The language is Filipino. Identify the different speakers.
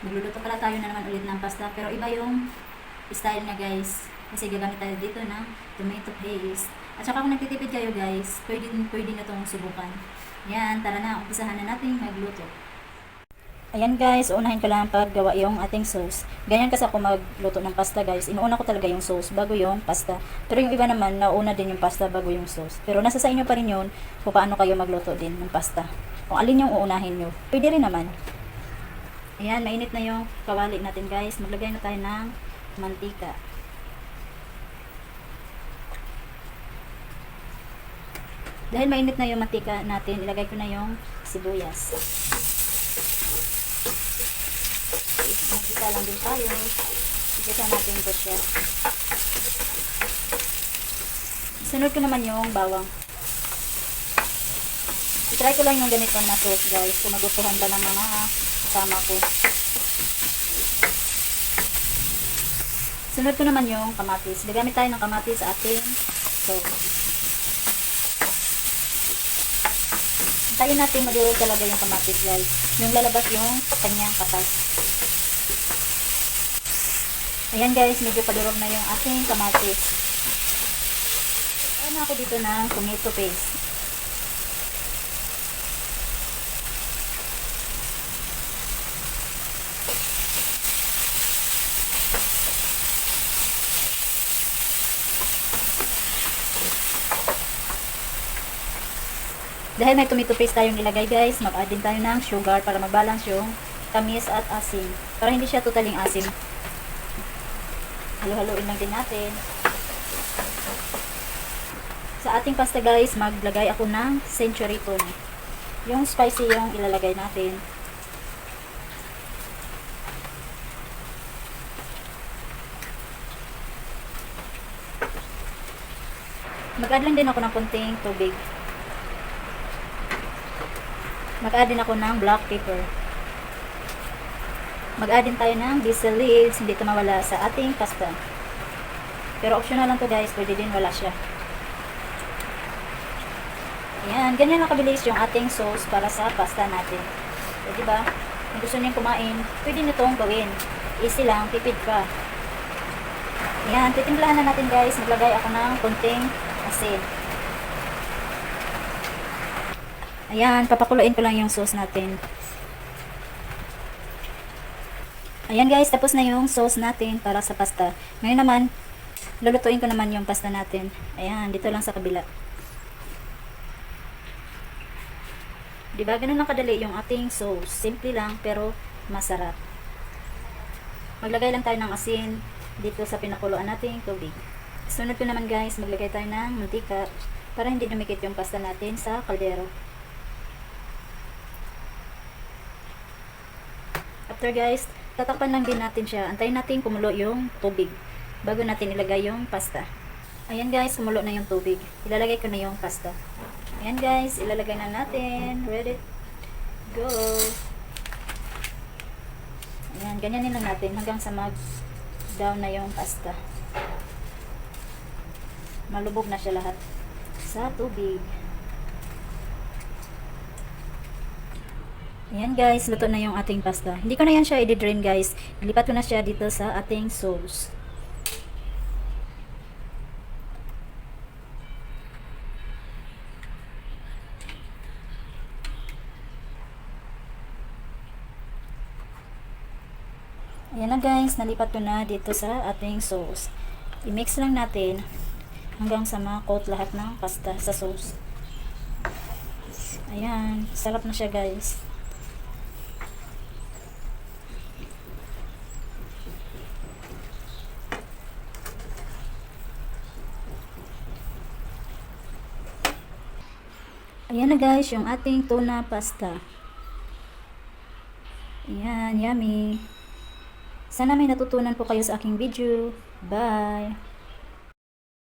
Speaker 1: Magluluto pala tayo na naman ulit ng pasta. Pero iba yung style niya guys. Kasi gagamit tayo dito ng tomato paste. At saka kung nagtitipid kayo guys, pwede, pwede na itong subukan. Yan, tara na, umpisahan na natin magluto. Ayan guys, unahin ko lang paggawa yung ating sauce. Ganyan kasi ako magluto ng pasta guys. Inuuna ko talaga yung sauce bago yung pasta. Pero yung iba naman, nauna din yung pasta bago yung sauce. Pero nasa sa inyo pa rin yun kung paano kayo magluto din ng pasta. Kung alin yung uunahin nyo. Pwede rin naman. Ayan, mainit na yung kawali natin guys. Maglagay na tayo ng mantika. Dahil mainit na yung mantika natin, ilagay ko na yung sibuyas. Magisa lang din tayo. Igisa natin ito siya. Sunod ko naman yung bawang. I-try ko lang yung ganito na sauce guys. Kung magustuhan ba ng mga kasama ko. Sunod ko naman yung kamatis. Gagamit tayo ng kamatis sa ating sauce. Tayo natin madurog talaga yung kamatis guys. Yung lalabas yung kanyang katas. Ayan guys, medyo padurog na yung ating kamatis. Ayan ako dito ng tomato paste. Dahil may tomato paste tayong nilagay guys, mag-add din tayo ng sugar para mag-balance yung tamis at asim. Para hindi siya totaling asim. Halo-haloin lang din natin. Sa ating pasta guys, maglagay ako ng century tune. Yung spicy yung ilalagay natin. Mag-add lang din ako ng konting tubig. Mag-add din ako ng black pepper. Mag-add din tayo ng basil leaves, hindi ito mawala sa ating pasta. Pero optional lang to guys, pwede din wala siya. Ayan, ganyan lang kabilis yung ating sauce para sa pasta natin. So, diba? Kung gusto niyong kumain, pwede nyo itong gawin. Easy lang, tipid pa. Ayan, titimplahan na natin guys. Naglagay ako ng konting asin. Ayan, papakuluin ko lang yung sauce natin. Ayan guys, tapos na yung sauce natin para sa pasta. Ngayon naman, lulutuin ko naman yung pasta natin. Ayan, dito lang sa kabila. Diba, ganun lang kadali yung ating sauce. Simple lang, pero masarap. Maglagay lang tayo ng asin dito sa pinakuluan nating tubig. Sunod ko naman guys, maglagay tayo ng mantika para hindi dumikit yung pasta natin sa kaldero. After guys, tatakpan lang din natin siya. Antayin natin kumulo yung tubig bago natin ilagay yung pasta. Ayan guys, kumulo na yung tubig. Ilalagay ko na yung pasta. Ayan guys, ilalagay na natin. Ready? Go! Ayan, ganyanin lang natin hanggang sa mag down na yung pasta. Malubog na siya lahat sa tubig. Ayan guys, luto na yung ating pasta. Hindi ko na yan siya i-drain guys. Ilipat ko na siya dito sa ating sauce. Ayan na guys, nalipat ko na dito sa ating sauce. I-mix lang natin hanggang sa ma-coat lahat ng pasta sa sauce. Ayan, sarap na siya guys. Ayan na guys, yung ating tuna pasta. Ayan, yummy. Sana may natutunan po kayo sa aking video. Bye!